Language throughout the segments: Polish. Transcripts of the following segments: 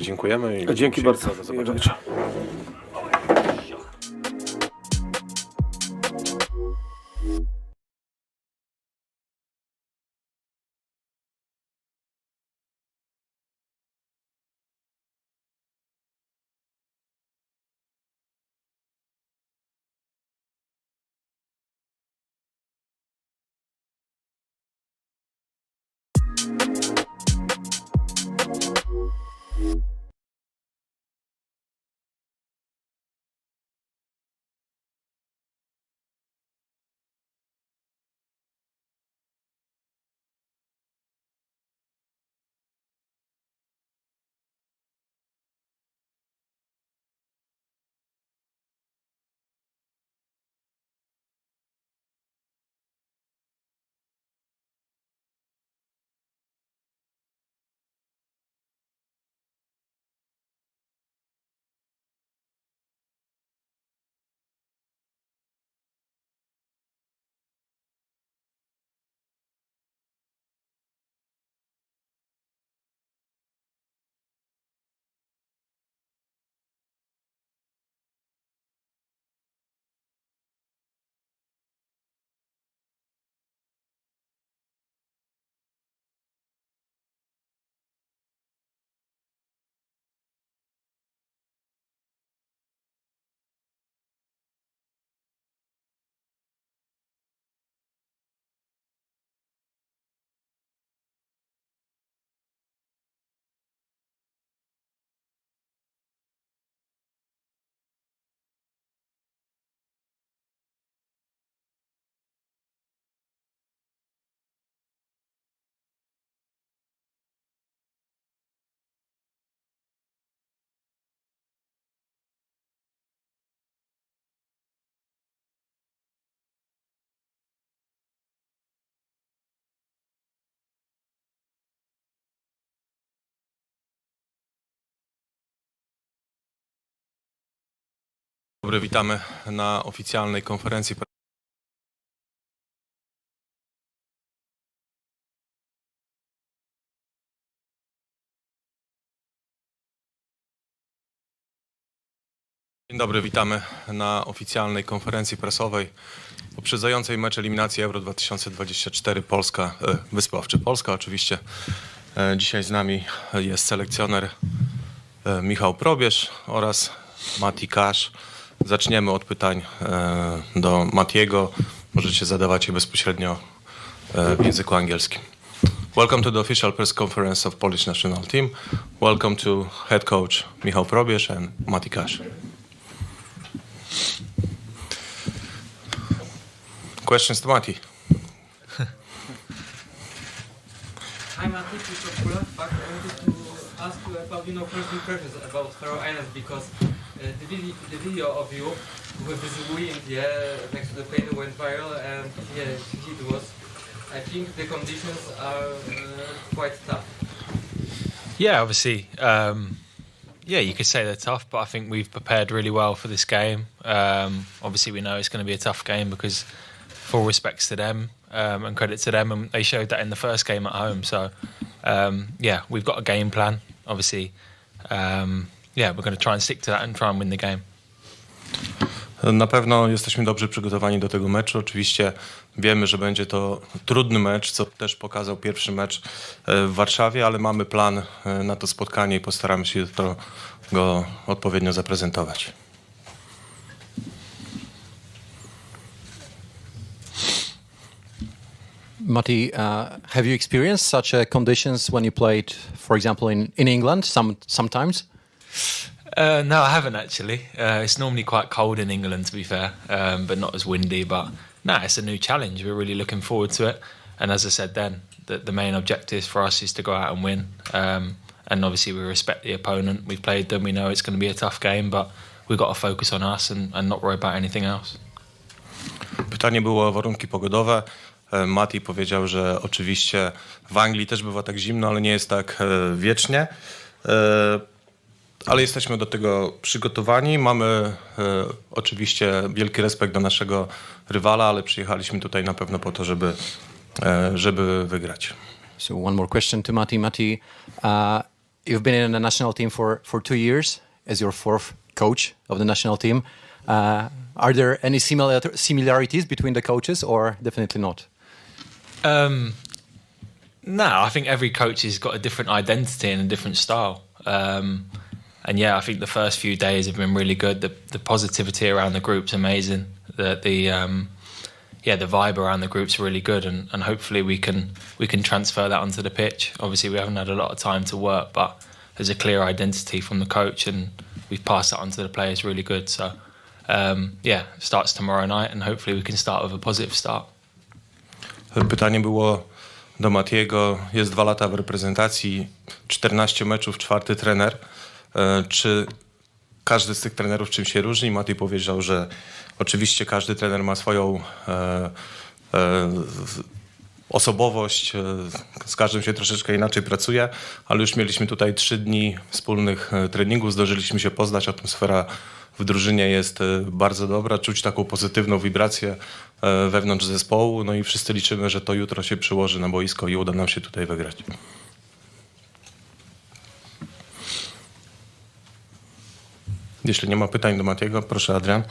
Dziękujemy. I Dzięki bardzo. Do zobaczenia. Dobry, witamy na oficjalnej konferencji. Dzień dobry, witamy na oficjalnej konferencji prasowej poprzedzającej mecz eliminacji Euro 2024 Polska, e, Wyspowczy Polska oczywiście. E, Dzisiaj z nami jest selekcjoner e, Michał Probierz oraz Mati Kasz. Zaczniemy od pytań e, do Matiego. Możecie zadawać je bezpośrednio e, w języku angielskim. Welcome to the official press conference of Polish national team. Welcome to head coach Michał Probierz and Mati Kasz. Questions to Mati. I'm Poland, but I wanted to ask you about, you know, first impressions about Faroe Islands because the, video, the video of you with this the air next to the plane went viral and yeah, it was. I think the conditions are uh, quite tough. Yeah, obviously, um, yeah, you could say they're tough, but I think we've prepared really well for this game. Um, obviously, we know it's going to be a tough game because full respects to them um, and credit to them, and they showed that in the first game at home. So, um, yeah, we've got a game plan. Obviously, um, yeah, we're going to try and stick to that and try and win the game. Na pewno jesteśmy dobrze przygotowani do tego meczu. Oczywiście wiemy, że będzie to trudny mecz, co też pokazał pierwszy mecz e, w Warszawie, ale mamy plan e, na to spotkanie i postaramy się jutro go odpowiednio zaprezentować. Matti, uh, have you experienced such uh, conditions when you played, for example, in, in England? Some sometimes. Uh, no, I haven't actually. Uh, it's normally quite cold in England, to be fair, um, but not as windy. But no, it's a new challenge. We're really looking forward to it. And as I said then, the, the main objective for us is to go out and win. Um, and obviously, we respect the opponent. We've played them. We know it's going to be a tough game, but we've got to focus on us and, and not worry about anything else. Pytanie było o warunki pogodowe. Mati powiedział, że oczywiście w Anglii też bywa tak zimno, ale nie jest tak wiecznie. Ale jesteśmy do tego przygotowani. Mamy e, oczywiście wielki respekt do naszego rywala, ale przyjechaliśmy tutaj na pewno po to, żeby, e, żeby wygrać. So one more question to Matti. Matti, uh, you've been in the national team for, for two years as your fourth coach of the national team. Uh, are there any similar similarities between the coaches, or definitely not? Um, no, I think every coach has got a different identity and a different style. Um, and yeah, I think the first few days have been really good. The, the positivity around the group's amazing. The the um, yeah, the vibe around the group's really good, and, and hopefully we can we can transfer that onto the pitch. Obviously, we haven't had a lot of time to work, but there's a clear identity from the coach, and we've passed that on to the players really good. So um, yeah, starts tomorrow night, and hopefully we can start with a positive start. Pytanie było do Matiego. Jest dwa lata w reprezentacji, 14 meczów, czwarty trener. E, Czy każdy z tych trenerów czym się różni? Mati powiedział, że oczywiście każdy trener ma swoją e, e, osobowość, z każdym się troszeczkę inaczej pracuje, ale już mieliśmy tutaj trzy dni wspólnych treningów, zdążyliśmy się poznać, atmosfera w drużynie jest bardzo dobra, czuć taką pozytywną wibrację wewnątrz zespołu, no i wszyscy liczymy, że to jutro się przyłoży na boisko i uda nam się tutaj wygrać. Jeśli nie ma pytań do Matiego, proszę Adrian.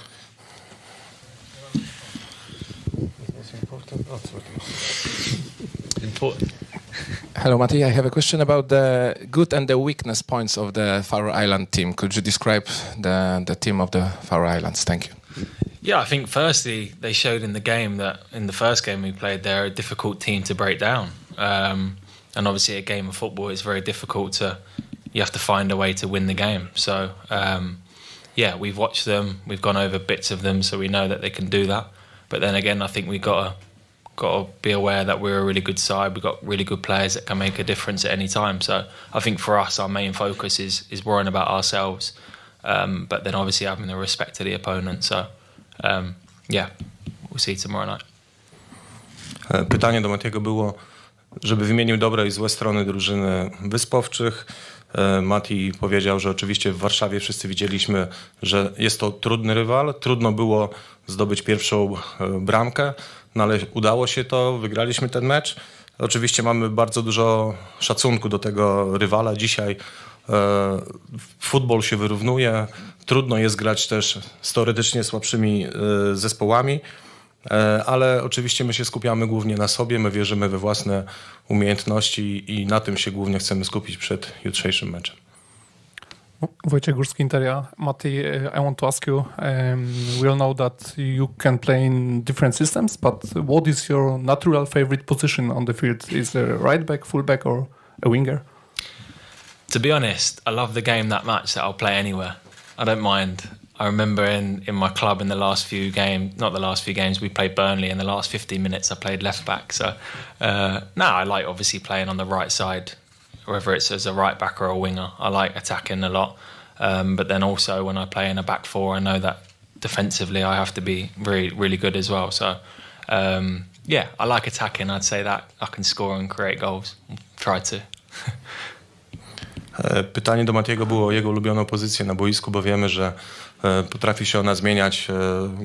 Hello, Matti. I have a question about the good and the weakness points of the Faroe Island team. Could you describe the, the team of the Faroe Islands? Thank you. Yeah, I think firstly they showed in the game that in the first game we played, they're a difficult team to break down. Um, and obviously, a game of football is very difficult to. You have to find a way to win the game. So um, yeah, we've watched them. We've gone over bits of them, so we know that they can do that. But then again, I think we got to got to be aware that we're a really good side. We've got really good players that can make a difference at any time. So I think for us, our main focus is is worrying about ourselves, um, but then obviously having the respect to the opponent. So um, yeah, we'll see tomorrow night. Pytanie do Matiego było, żeby wymienił dobre i złe strony drużyny Wyspowczych. E, Mati powiedział, że oczywiście w Warszawie wszyscy widzieliśmy, że jest to trudny rywal. Trudno było zdobyć pierwszą e, bramkę, no ale udało się to, wygraliśmy ten mecz. Oczywiście mamy bardzo dużo szacunku do tego rywala. Dzisiaj e, futbol się wyrównuje. Trudno jest grać też z teoretycznie słabszymi zespołami. E, ale oczywiście my się skupiamy głównie na sobie, my wierzymy we własne umiejętności i na tym się głównie chcemy skupić przed jutrzejszym meczem. Wojciech Górski, Interia. Mati, uh, I want to ask you, um, we all know that you can play in different systems, but what is your natural favorite position on the field? Is it a right back, full back or a winger? To be honest, I love the game that much that I'll play anywhere. I don't mind. I remember in, in my club in the last few games, not the last few games, we played Burnley. In the last 15 minutes, I played left back. So, uh, no, I like obviously playing on the right side, whether it's as a right back or a winger. I like attacking a lot. Um, but then also when I play in a back four, I know that defensively I have to be really, really good as well. So, um, yeah, I like attacking. I'd say that I can score and create goals. Try to. Pytanie do Matiego było o jego ulubioną pozycję na boisku, bo wiemy, że potrafi się ona zmieniać, e,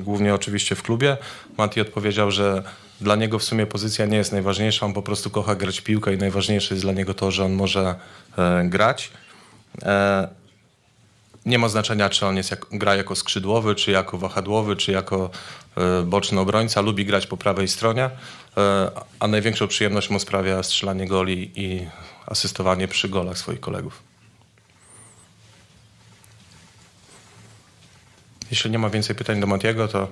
głównie oczywiście w klubie. Mati odpowiedział, że dla niego w sumie pozycja nie jest najważniejsza, on po prostu kocha grać piłkę i najważniejsze jest dla niego to, że on może e, grać. E, Nie ma znaczenia, czy on jest jak, gra jako skrzydłowy, czy jako wahadłowy, czy jako e, boczny obrońca. Lubi grać po prawej stronie, e, a największą przyjemność mu sprawia strzelanie goli i asystowanie przy golach swoich kolegów. Jeśli nie ma więcej pytań do Matiego, to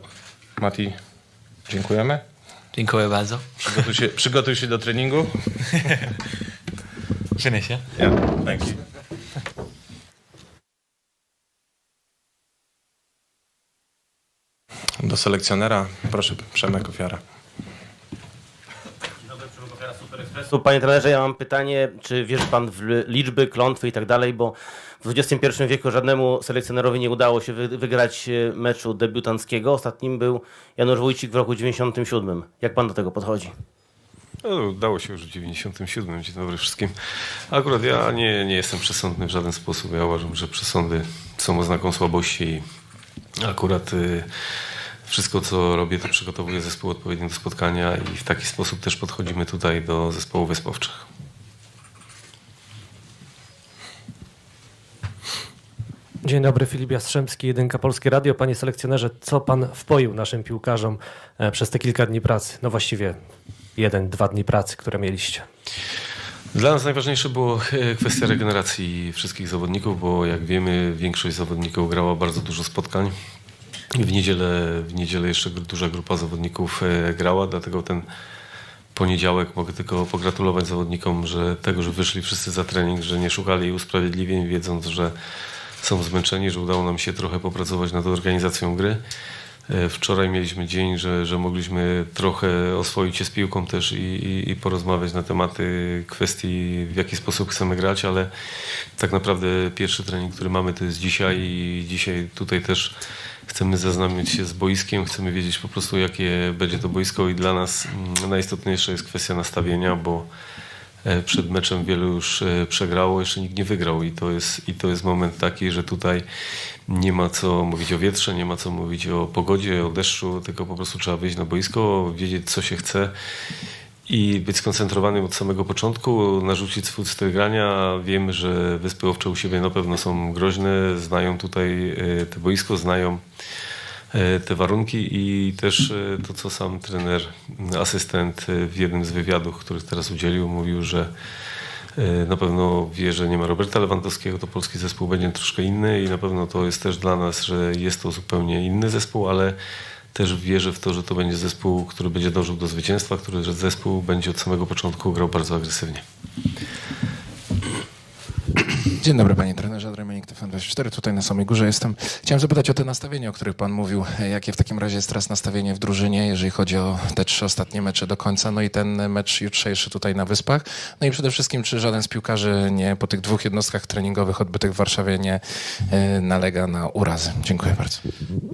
Mati, dziękujemy. Dziękuję bardzo. Przygotuj się, przygotuj się do treningu. Finish, yeah? Yeah, thank you. Do selekcjonera, proszę Przemek Ofiara. Panie trenerze, ja mam pytanie, czy wierzy pan w liczby, klątwy i tak dalej, bo w XXI wieku żadnemu selekcjonerowi nie udało się wy- wygrać e, meczu debiutanckiego. Ostatnim był Janusz Wójcik w roku 97. Jak pan do tego podchodzi? No, udało się już w 97. Dzień dobry wszystkim. Akurat ja nie, nie jestem przesądny w żaden sposób. Ja uważam, że przesądy są oznaką słabości i akurat y, wszystko, co robię, to przygotowuję zespół odpowiednio do spotkania i w taki sposób też podchodzimy tutaj do zespołu wyspowczych. Dzień dobry, Filip Jastrzębski, Jedynka Polskie Radio. Panie selekcjonerze, co pan wpoił naszym piłkarzom e, przez te kilka dni pracy? No właściwie jeden, dwa dni pracy, które mieliście. Dla nas najważniejsze było e, kwestia regeneracji wszystkich zawodników, bo jak wiemy, większość zawodników grała bardzo dużo spotkań. W niedzielę, w niedzielę jeszcze duża grupa zawodników e, grała, dlatego ten poniedziałek mogę tylko pogratulować zawodnikom, że tego, że wyszli wszyscy za trening, że nie szukali usprawiedliwień, wiedząc, że są zmęczeni, że udało nam się trochę popracować nad organizacją gry. E, Wczoraj mieliśmy dzień, że, że mogliśmy trochę oswoić się z piłką też i, i, i porozmawiać na tematy kwestii, w jaki sposób chcemy grać, ale tak naprawdę pierwszy trening, który mamy, to jest dzisiaj i dzisiaj tutaj też chcemy zaznamiać się z boiskiem, chcemy wiedzieć po prostu, jakie będzie to boisko i dla nas mm, najistotniejsza jest kwestia nastawienia, bo E, Przed meczem wielu już e, przegrało, jeszcze nikt nie wygrał i to jest, i to jest moment taki, że tutaj nie ma co mówić o wietrze, nie ma co mówić o pogodzie, o deszczu, tylko po prostu trzeba wyjść na boisko, wiedzieć co się chce i być skoncentrowanym od samego początku, narzucić swój styl grania. Wiemy, że Wyspy Owcze u siebie na pewno są groźne, znają tutaj e, te boisko, znają e, te warunki i też e, to, co sam trener, asystent w jednym z wywiadów, których teraz udzielił, mówił, że na pewno wie, że nie ma Roberta Lewandowskiego, to polski zespół będzie troszkę inny i na pewno to jest też dla nas, że jest to zupełnie inny zespół, ale też wierzę w to, że to będzie zespół, który będzie dążył do zwycięstwa, który zespół będzie od samego początku grał bardzo agresywnie. Dzień dobry panie trenerze, Adrian TFN24, tutaj na samej górze jestem. Chciałem zapytać o te nastawienia, o których pan mówił. Jakie w takim razie jest teraz nastawienie w drużynie, jeżeli chodzi o te trzy ostatnie mecze do końca, no i ten mecz jutrzejszy tutaj na Wyspach. No i przede wszystkim, czy żaden z piłkarzy nie po tych dwóch jednostkach treningowych odbytych w Warszawie nie e, nalega na urazy? Dziękuję bardzo.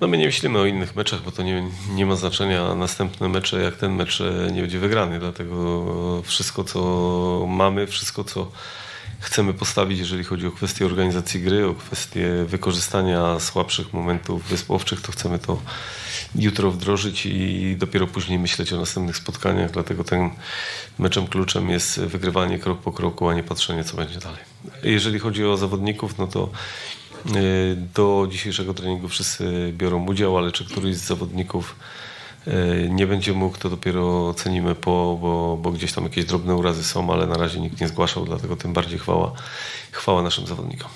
No my nie myślimy o innych meczach, bo to nie, nie ma znaczenia następne mecze, jak ten mecz e, nie będzie wygrany. Dlatego wszystko, co mamy, wszystko, co chcemy postawić, jeżeli chodzi o kwestię organizacji gry, o kwestię wykorzystania słabszych momentów wyspowczych, to chcemy to jutro wdrożyć i dopiero później myśleć o następnych spotkaniach. Dlatego ten meczem kluczem jest wygrywanie krok po kroku, a nie patrzenie, co będzie dalej. Jeżeli chodzi o zawodników, no to E, Do dzisiejszego treningu wszyscy biorą udział, ale czy któryś z zawodników nie będzie mógł, to dopiero cenimy po, bo, bo gdzieś tam jakieś drobne urazy są, ale na razie nikt nie zgłaszał, dlatego tym bardziej chwała, chwała naszym zawodnikom.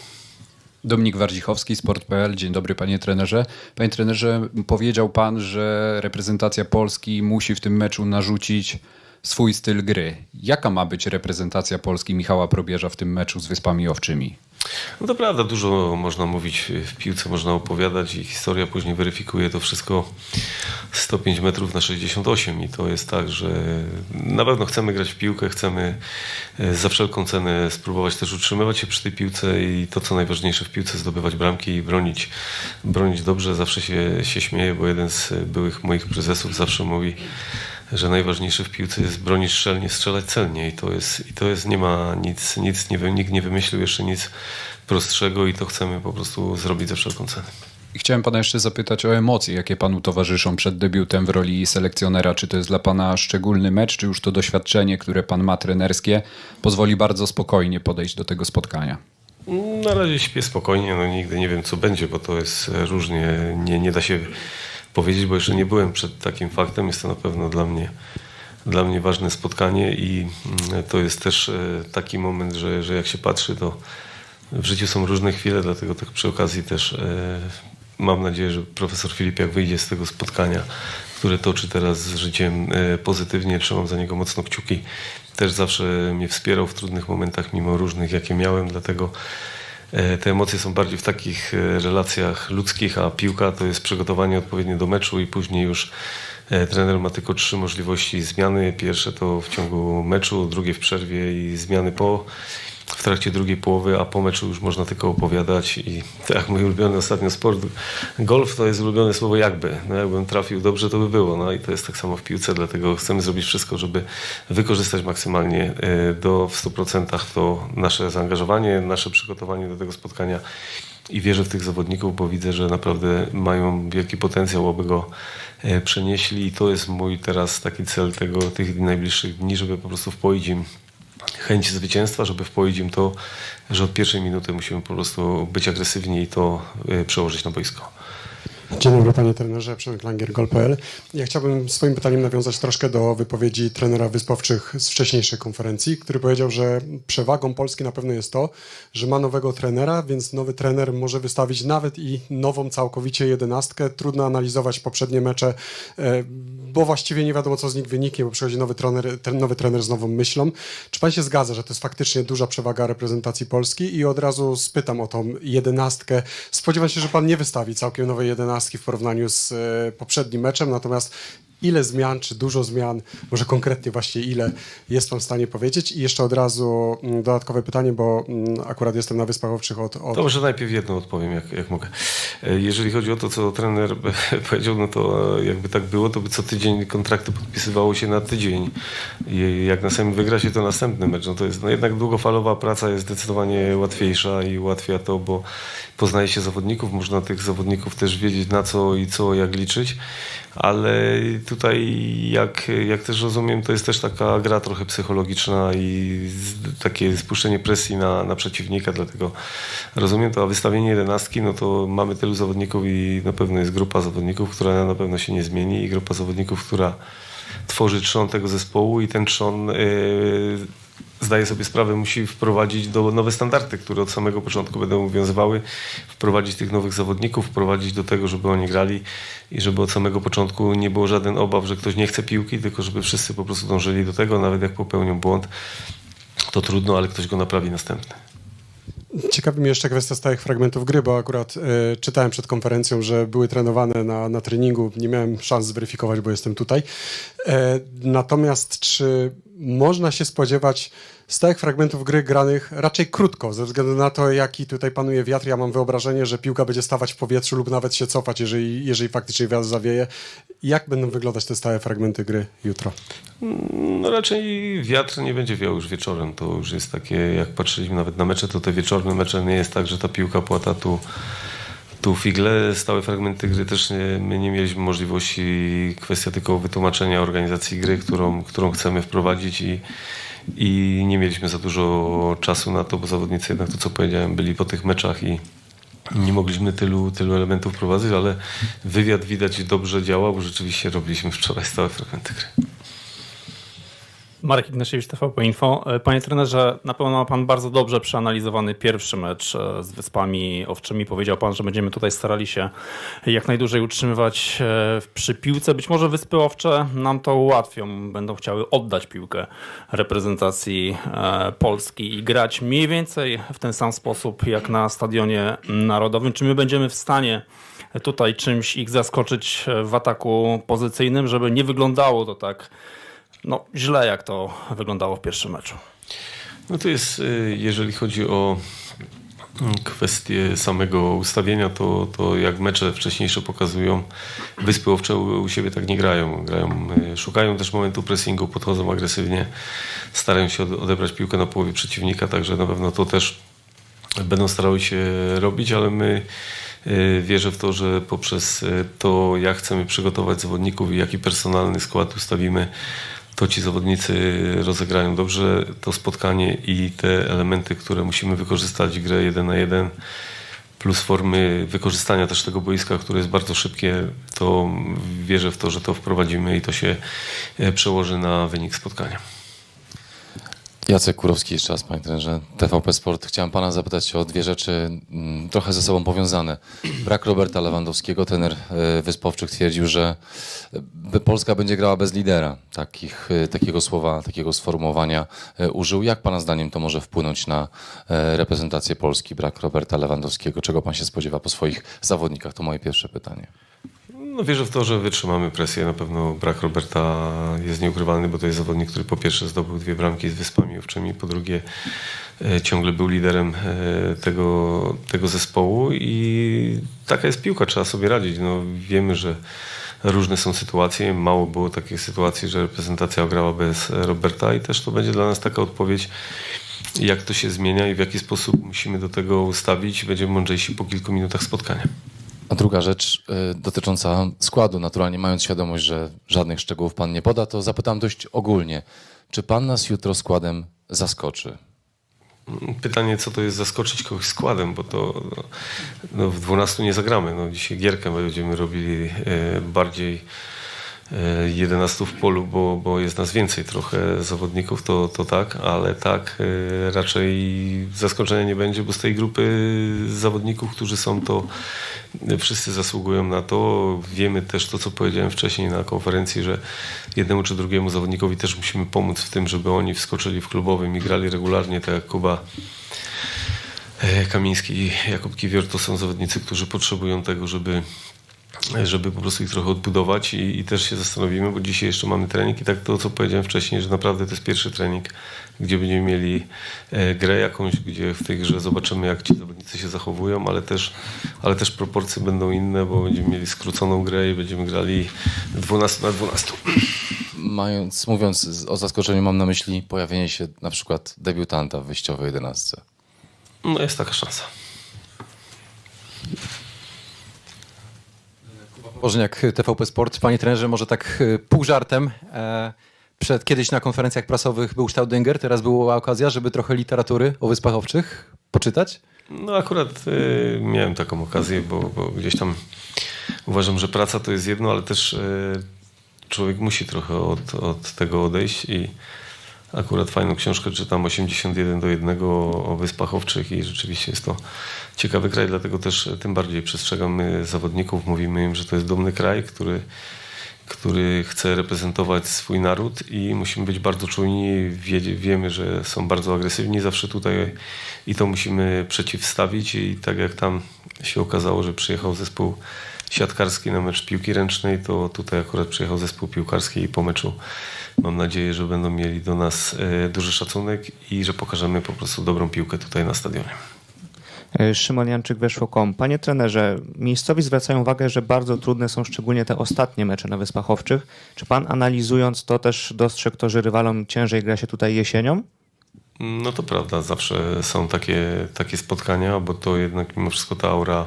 Dominik Wardzichowski, Sport.pl. Dzień dobry panie trenerze. Panie trenerze, powiedział pan, że reprezentacja Polski musi w tym meczu narzucić swój styl gry. Jaka ma być reprezentacja Polski Michała Probierza w tym meczu z Wyspami Owczymi? No to prawda, dużo można mówić w piłce, można opowiadać i historia później weryfikuje to wszystko 105 metrów na 68 i to jest tak, że na pewno chcemy grać w piłkę, chcemy e, za wszelką cenę spróbować też utrzymywać się przy tej piłce i to co najważniejsze w piłce zdobywać bramki i bronić, bronić dobrze. Zawsze się, się śmieję, bo jeden z byłych moich prezesów zawsze mówi, że najważniejsze w piłce jest bronić szczelnie, strzelać celnie i to jest, i to jest nie ma nic, nic nie, nikt nie wymyślił jeszcze nic prostszego i to chcemy po prostu zrobić za wszelką cenę. I Chciałem pana jeszcze zapytać o emocje, jakie panu towarzyszą przed debiutem w roli selekcjonera. Czy to jest dla pana szczególny mecz, czy już to doświadczenie, które pan ma trenerskie, pozwoli bardzo spokojnie podejść do tego spotkania? Na razie śpię spokojnie, no nigdy nie wiem co będzie, bo to jest różnie, nie, nie da się powiedzieć, bo jeszcze nie byłem przed takim faktem. Jest to na pewno dla mnie, dla mnie ważne spotkanie i mm, to jest też e, taki moment, że, że jak się patrzy, to w życiu są różne chwile, dlatego tak przy okazji też e, mam nadzieję, że profesor Filip jak wyjdzie z tego spotkania, które toczy teraz z życiem e, pozytywnie, trzymam za niego mocno kciuki. Też zawsze mnie wspierał w trudnych momentach, mimo różnych, jakie miałem, dlatego te emocje są bardziej w takich e, relacjach ludzkich, a piłka to jest przygotowanie odpowiednie do meczu i później już e, trener ma tylko trzy możliwości zmiany. Pierwsze to w ciągu meczu, drugie w przerwie i zmiany po w trakcie drugiej połowy, a po meczu już można tylko opowiadać i tak jak mój ulubiony ostatnio sport, golf to jest ulubione słowo jakby. No jakbym trafił dobrze, to by było. No i to jest tak samo w piłce, dlatego chcemy zrobić wszystko, żeby wykorzystać maksymalnie e, do w 100% to nasze zaangażowanie, nasze przygotowanie do tego spotkania i wierzę w tych zawodników, bo widzę, że naprawdę mają wielki potencjał, aby go e, przenieśli i to jest mój teraz taki cel tego, tych najbliższych dni, żeby po prostu wpoić im chęć zwycięstwa, żeby wpoić im to, że od pierwszej minuty musimy po prostu być agresywni i to y, przełożyć na boisko. Dzień dobry panie trenerze, Przemek Langer, Gol.pl. Ja chciałbym swoim pytaniem nawiązać troszkę do wypowiedzi trenera Wyspowczych z wcześniejszej konferencji, który powiedział, że przewagą Polski na pewno jest to, że ma nowego trenera, więc nowy trener może wystawić nawet i nową całkowicie jedenastkę. Trudno analizować poprzednie mecze, e, bo właściwie nie wiadomo co z nich wyniknie, bo przychodzi nowy trener, ten nowy trener z nową myślą. Czy pan się zgadza, że to jest faktycznie duża przewaga reprezentacji Polski? I od razu spytam o tą jedenastkę. Spodziewam się, że pan nie wystawi całkiem nowej jedenastki w porównaniu z e, poprzednim meczem, natomiast ile zmian, czy dużo zmian, może konkretnie właśnie ile jest pan w stanie powiedzieć? I jeszcze od razu mm, dodatkowe pytanie, bo mm, akurat jestem na Wyspach Owczych od... od... To może najpierw jedno odpowiem, jak, jak mogę. E, Jeżeli chodzi o to, co trener powiedział, no to e, jakby tak było, to by co tydzień kontrakty podpisywało się na tydzień. I jak na samym wygra się to następny mecz. No to jest no jednak długofalowa praca jest zdecydowanie łatwiejsza i ułatwia to, bo poznaje się zawodników, można tych zawodników też wiedzieć na co i co, jak liczyć. Ale tutaj, jak, jak też rozumiem, to jest też taka gra trochę psychologiczna i takie spuszczenie presji na, na przeciwnika, dlatego rozumiem to, a wystawienie jedenastki, no to mamy tylu zawodników i na pewno jest grupa zawodników, która na pewno się nie zmieni i grupa zawodników, która tworzy trzon tego zespołu i ten trzon yy, zdaje sobie sprawę, musi wprowadzić do nowe standardy, które od samego początku będą obowiązywały, wprowadzić tych nowych zawodników, wprowadzić do tego, żeby oni grali i żeby od samego początku nie było żaden obaw, że ktoś nie chce piłki, tylko żeby wszyscy po prostu dążyli do tego, nawet jak popełnią błąd, to trudno, ale ktoś go naprawi następny. Ciekawi mnie jeszcze kwestia stałych fragmentów gry, bo akurat e, czytałem przed konferencją, że były trenowane na, na treningu. Nie miałem szans zweryfikować, bo jestem tutaj. E, natomiast czy można się spodziewać stałych fragmentów gry granych raczej krótko, ze względu na to, jaki tutaj panuje wiatr? Ja mam wyobrażenie, że piłka będzie stawać w powietrzu lub nawet się cofać, jeżeli, jeżeli faktycznie wiatr zawieje. Jak będą wyglądać te stałe fragmenty gry jutro? No raczej wiatr nie będzie wiał już wieczorem. To już jest takie, jak patrzyliśmy nawet na mecze, to te wieczorne mecze nie jest tak, że ta piłka płata tu, tu figle. Stałe fragmenty gry też nie, my nie mieliśmy możliwości. Kwestia tylko wytłumaczenia organizacji gry, którą, którą chcemy wprowadzić i, i nie mieliśmy za dużo czasu na to, bo zawodnicy jednak to, co powiedziałem, byli po tych meczach i nie mogliśmy tylu, tylu elementów prowadzić, ale wywiad widać dobrze działa, bo rzeczywiście robiliśmy wczoraj stałe fragmenty gry. Marek Ignasiewicz, TVP Info. E, Panie trenerze, na pewno ma Pan bardzo dobrze przeanalizowany pierwszy mecz e, z Wyspami Owczymi. Powiedział Pan, że będziemy tutaj starali się jak najdłużej utrzymywać e, przy piłce. Być może Wyspy Owcze nam to ułatwią. Będą chciały oddać piłkę reprezentacji Polski i grać mniej więcej w ten sam sposób jak na Stadionie Narodowym. Czy my będziemy w stanie tutaj czymś ich zaskoczyć w ataku pozycyjnym, żeby nie wyglądało to tak no, źle, jak to wyglądało w pierwszym meczu. No to jest, y, jeżeli chodzi o mm, kwestię samego ustawienia, to, to jak mecze wcześniejsze pokazują, Wyspy Owcze u, u siebie tak nie grają. grają. y, Szukają też momentu pressingu, podchodzą agresywnie, starają się od- odebrać piłkę na połowie przeciwnika, także na pewno to też będą starały się robić, ale my y, wierzę w to, że poprzez to, jak chcemy przygotować zawodników i jaki personalny skład ustawimy, to ci zawodnicy rozegrają dobrze to spotkanie i te elementy, które musimy wykorzystać grę 1 na 1 plus formy wykorzystania też tego boiska, które jest bardzo szybkie, to wierzę w to, że to wprowadzimy i to się e, przełoży na wynik spotkania. Jacek Kurowski jeszcze raz, panie trenerze, TVP Sport. Chciałem pana zapytać o dwie rzeczy mm, trochę ze sobą powiązane. Brak Roberta Lewandowskiego, trener e, Wyspowczych twierdził, że e, Polska będzie grała bez lidera. Takich, e, takiego słowa, takiego sformułowania użył. Jak pana zdaniem to może wpłynąć na reprezentację Polski, brak Roberta Lewandowskiego? Czego pan się spodziewa po swoich zawodnikach? To moje pierwsze pytanie. No wierzę w to, że wytrzymamy presję. Na pewno brak Roberta jest nieukrywalny, bo to jest zawodnik, który po pierwsze zdobył dwie bramki z Wyspami Owczymi, po drugie e, ciągle był liderem e, tego, tego zespołu i taka jest piłka, trzeba sobie radzić. No, wiemy, że różne są sytuacje. Mało było takich sytuacji, że reprezentacja grała bez Roberta i też to będzie dla nas taka odpowiedź, jak to się zmienia i w jaki sposób musimy do tego ustawić. Będziemy mądrzejsi po kilku minutach spotkania. A druga rzecz y, dotycząca składu. Naturalnie mając świadomość, że żadnych szczegółów pan nie poda, to zapytam dość ogólnie. Czy pan nas jutro składem zaskoczy? Pytanie, co to jest zaskoczyć kogoś składem, bo to no, w 12 nie zagramy. No, dzisiaj gierkę będziemy robili e, bardziej 11 w polu, bo, bo jest nas więcej trochę zawodników, to, to tak, ale tak e, raczej zaskoczenia nie będzie, bo z tej grupy zawodników, którzy są, to wszyscy zasługują na to. Wiemy też to, co powiedziałem wcześniej na konferencji, że jednemu czy drugiemu zawodnikowi też musimy pomóc w tym, żeby oni wskoczyli w klubowym i grali regularnie, tak jak Kuba e, Kamiński i Jakub Kiwior to są zawodnicy, którzy potrzebują tego, żeby żeby po prostu ich trochę odbudować i, i też się zastanowimy, bo dzisiaj jeszcze mamy trening i tak to, co powiedziałem wcześniej, że naprawdę to jest pierwszy trening, gdzie będziemy mieli e, grę jakąś, gdzie w tej grze zobaczymy, jak ci zawodnicy się zachowują, ale też, ale też proporcje będą inne, bo będziemy mieli skróconą grę i będziemy grali 12 na 12. Mając, mówiąc o zaskoczeniu, mam na myśli pojawienie się na przykład debiutanta w wyjściowej jedenastce. No jest taka szansa. Bożniak, TVP Sport. Panie trenerze, może tak e, pół żartem. E, przed kiedyś na konferencjach prasowych był Staudinger, teraz była okazja, żeby trochę literatury o Wyspach Owczych poczytać. No akurat y, miałem taką okazję, bo, bo gdzieś tam uważam, że praca to jest jedno, ale też y, człowiek musi trochę od, od tego odejść i akurat fajną książkę czytam 81 do 1 o, Wyspach Owczych i rzeczywiście jest to ciekawy kraj, dlatego też tym bardziej przestrzegamy zawodników, mówimy im, że to jest dumny kraj, który który chce reprezentować swój naród i musimy być bardzo czujni. Wie, wiemy, że są bardzo agresywni zawsze tutaj i to musimy przeciwstawić. I tak jak tam się okazało, że przyjechał zespół siatkarski na mecz piłki ręcznej, to tutaj akurat przyjechał zespół piłkarski i po meczu mam nadzieję, że będą mieli do nas e, duży szacunek i że pokażemy po prostu dobrą piłkę tutaj na stadionie. E, Szymon Janczyk, Weszło.com. Panie trenerze, miejscowi zwracają uwagę, że bardzo trudne są szczególnie te ostatnie mecze na Wyspach Owczych. Czy pan analizując to też dostrzegł to, że rywalom ciężej gra się tutaj jesienią? No to prawda, zawsze są takie, takie spotkania, bo to jednak mimo wszystko ta aura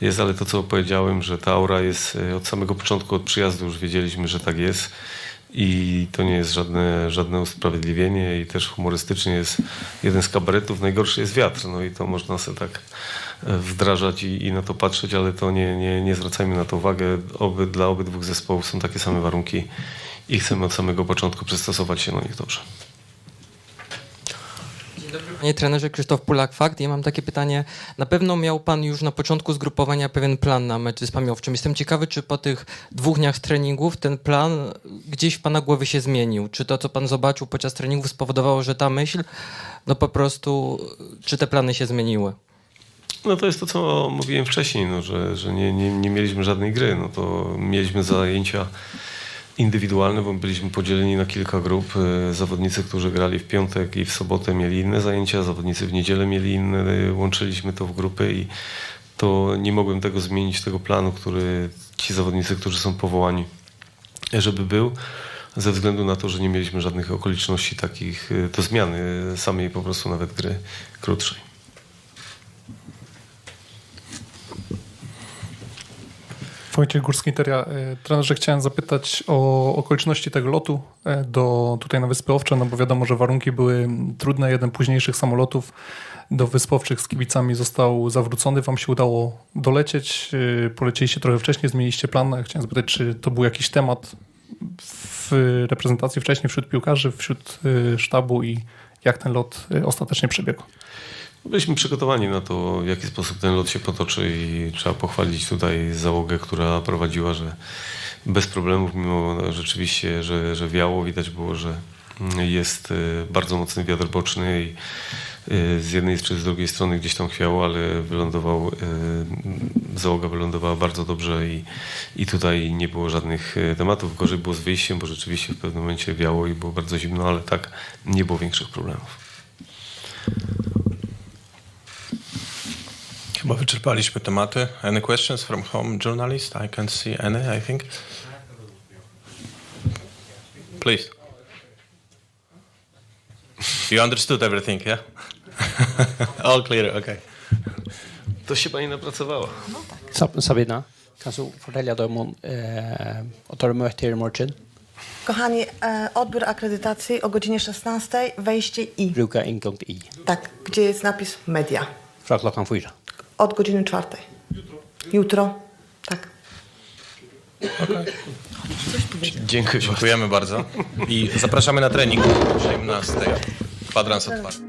jest, ale to co powiedziałem, że ta aura jest e, od samego początku, od przyjazdu już wiedzieliśmy, że tak jest i to nie jest żadne, żadne usprawiedliwienie i też humorystycznie jest jeden z kabaretów, najgorszy jest wiatr, no i to można sobie tak e, wdrażać i, i na to patrzeć, ale to nie, nie, nie zwracajmy na to uwagę. Oby, dla obydwu zespołów są takie same warunki i chcemy od samego początku przystosować się do nich dobrze. Dzień dobry, panie trenerze Krzysztof Pulak, fakt. Ja mam takie pytanie. Na pewno miał pan już na początku zgrupowania pewien plan na mecz z Wyspami Owczym. Jestem ciekawy, czy po tych dwóch dniach treningów ten plan gdzieś w pana głowie się zmienił? Czy to, co pan zobaczył podczas treningów spowodowało, że ta myśl, no po prostu, czy te plany się zmieniły? No to jest to, co mówiłem wcześniej, no, że, że nie, nie, nie mieliśmy żadnej gry. No to mieliśmy zajęcia indywidualne, bo byliśmy podzieleni na kilka grup. E, Zawodnicy, którzy grali w piątek i w sobotę mieli inne zajęcia, zawodnicy w niedzielę mieli inne. E, Łączyliśmy to w grupy i to nie mogłem tego zmienić, tego planu, który ci zawodnicy, którzy są powołani, żeby był ze względu na to, że nie mieliśmy żadnych okoliczności takich e, do zmiany samej po prostu nawet gry krótszej. Wojciech Górski Interia. E, Trenerze, chciałem zapytać o okoliczności tego lotu e, do, tutaj na Wyspy Owcze, no bo wiadomo, że warunki były trudne. Jeden późniejszych samolotów do Wysp Owczych z kibicami został zawrócony. Wam się udało dolecieć. E, Polecieliście trochę wcześniej, zmieniliście plan. Chciałem zapytać, czy to był jakiś temat w reprezentacji wcześniej wśród piłkarzy, wśród sztabu i jak ten lot ostatecznie przebiegł? Byliśmy przygotowani na to, w jaki sposób ten lot się potoczy i trzeba pochwalić tutaj załogę, która prowadziła, że bez problemów, mimo rzeczywiście, że, że wiało, widać było, że jest y, bardzo mocny wiatr boczny i y, z jednej czy z drugiej strony gdzieś tam chwiało, ale wylądował, y, załoga wylądowała bardzo dobrze i, i tutaj nie było żadnych tematów. Gorzej było z wyjściem, bo rzeczywiście w pewnym momencie wiało i było bardzo zimno, ale tak nie było większych problemów. Chyba wyczerpaliśmy tematy. Any questions from home journalist? I can't see any, I think. Please. You understood everything, yeah? All clear, okay. To się pani napracowała. Sab- Sabina, kan du fortelle deg om eh, at du her i morgen? Kochani, e, odbiór akredytacji o godzinie 16, wejście i. Brukar ingång i. Tak, gdzie jest napis media. Från klockan fyra. Od godziny czwartej. Jutro. Tak. Dziękuję, dziękujemy bardzo. I zapraszamy na trening o 18. Kwadrans otwarty.